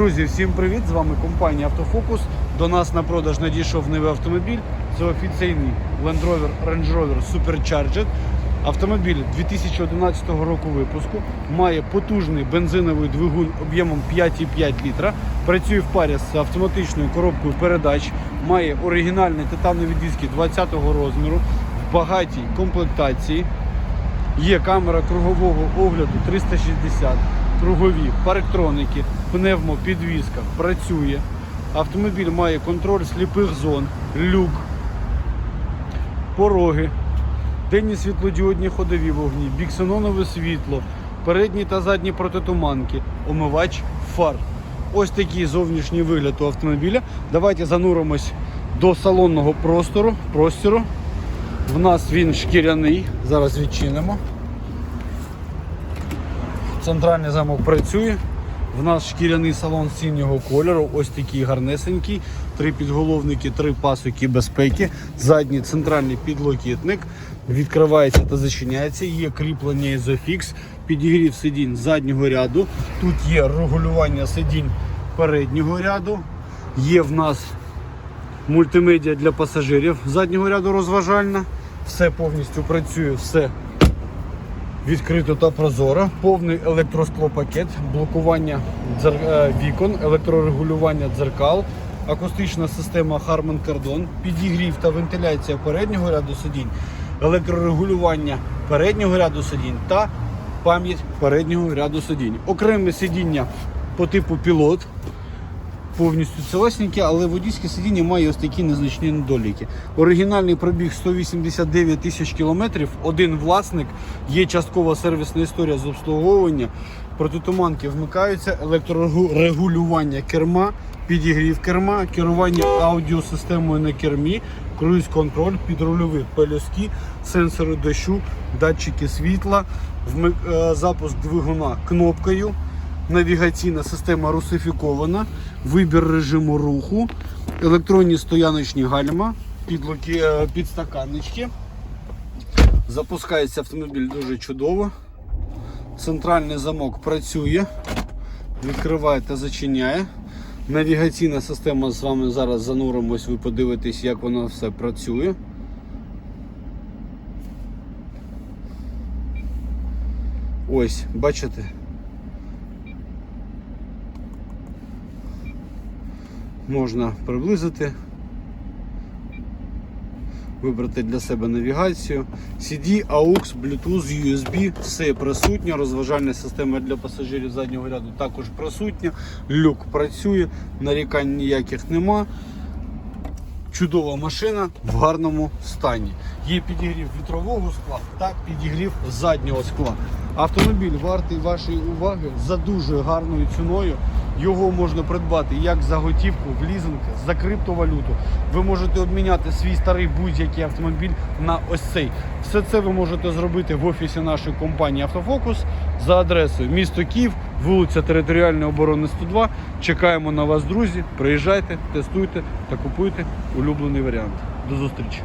Друзі, всім привіт! З вами компанія Автофокус. До нас на продаж надійшов новий автомобіль. Це офіційний Land Rover Range Rover Supercharged. Автомобіль 2011 року випуску має потужний бензиновий двигун об'ємом 5,5 літра. Працює в парі з автоматичною коробкою передач. Має оригінальні титанові диски 20-го розміру в багатій комплектації. Є камера кругового огляду 360, кругові парктроники, пневмопідвізка працює. Автомобіль має контроль сліпих зон, люк, пороги, денні світлодіодні ходові вогні, біксенонове світло, передні та задні протитуманки, омивач фар. Ось такий зовнішній вигляд у автомобіля. Давайте зануримось до салонного простору. простору. В нас він шкіряний. Зараз відчинимо. Центральний замок працює. В нас шкіряний салон синього кольору, ось такий гарнесенький. Три підголовники, три пасоки безпеки. Задній центральний підлокітник. Відкривається та зачиняється. Є кріплення Isofix, підігрів сидінь заднього ряду. Тут є регулювання сидінь переднього ряду. Є в нас мультимедіа для пасажирів заднього ряду розважальна. Все повністю працює, все відкрито та прозоро. Повний електросклопакет, блокування е, вікон, електрорегулювання дзеркал, акустична система Harman Kardon, підігрів та вентиляція переднього ряду сидінь, електрорегулювання переднього ряду сидінь та пам'ять переднього ряду сидінь. Окреме сидіння по типу пілот повністю цілесеньке, але водійське сидіння має ось такі незначні недоліки. Оригінальний пробіг 189 тисяч кілометрів, один власник, є часткова сервісна історія з обслуговування, протитуманки вмикаються, електрорегулювання керма, підігрів керма, керування аудіосистемою на кермі, круїз-контроль, підрульові пелюстки, сенсори дощу, датчики світла, е, запуск двигуна кнопкою. Навігаційна система русифікована, вибір режиму руху, електронні стояночні гальма, підлоки, е, підстаканнички. Запускається автомобіль дуже чудово. Центральний замок працює, відкриває та зачиняє. Навігаційна система з вами зараз зануримось, ви подивитесь, як воно все працює. Ось, бачите? Можна приблизити, вибрати для себе навігацію. CD, AUX, Bluetooth, USB, все присутнє. Розважальна система для пасажирів заднього ряду також присутня. Люк працює, нарікань ніяких нема. Чудова машина в гарному стані. Є підігрів вітрового скла та підігрів заднього скла. Автомобіль вартий вашої уваги за дуже гарною ціною. Його можна придбати як за готівку, в лізинг, за криптовалюту. Ви можете обміняти свій старий будь-який автомобіль на ось цей. Все це ви можете зробити в офісі нашої компанії Автофокус за адресою місто Київ, вулиця Територіальної оборони 102. Чекаємо на вас, друзі. Приїжджайте, тестуйте та купуйте улюблений варіант. До зустрічі!